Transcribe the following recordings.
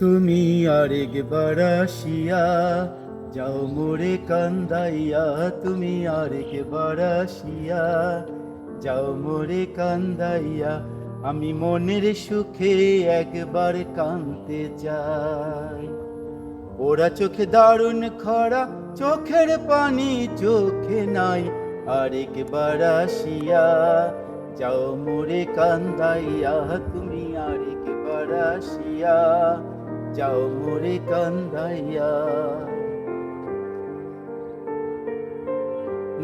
তুমি আরেকবার আসিয়া যাও মোরে কান্দাইয়া, তুমি আরেকবার আসিয়া যাও মোরে কান্দাইয়া, আমি মনের সুখে একবার কাঁদতে চাই। ওরা চোখে দারুণ খরা, চোখের পানি চোখে নাই, আরেকবার আসিয়া যাও মোরে কান্দাইয়া, তুমি আরেকবার আসিয়া যাও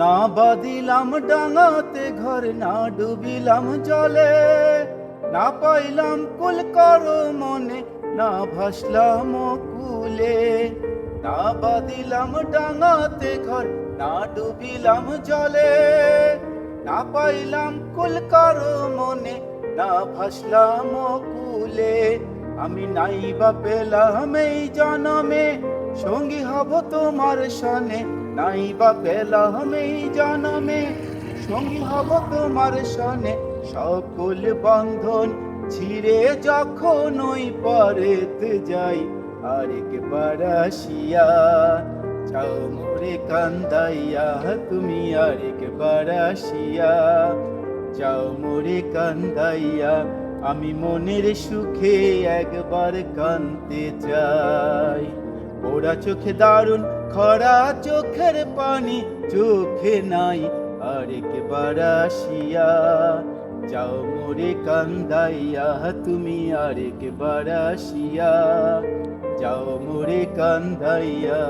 না বাদিলাম ডাঙাতে ঘর, না ডুবিলাম জলে। না পাইলাম কুল করো মনে, না ভাসলাম কুলে। না বাদিলাম ডাঙাতে ঘর, না ডুবিলাম জলে। না পাইলাম কুল করো মনে, না ভাসলাম কুলে। আমি নাই বা পেলাম এই জনমে, সঙ্গী হব তোমার সনে। নাই বা পেলাম এই জনমে, সঙ্গী হব তোমার সনে। সকল বন্ধন ছিঁড়ে যখন ওই পরেতে যাই, আরেকবার আসিয়া চাও মোরে কান্দাইয়া, তুমি আরেকবার আসিয়া চাও মোরে কান্দাইয়া আমি মনের সুখে একবার কানতে চাই। ওরা চোখে দারুণ, খরা চোখের পানি, চোখে নাই আরেকবার আসিয়া। যাও মোরে কান্দাইয়া, তুমি আরেকবার আসিয়া। যাও মোরে কান্দাইয়া।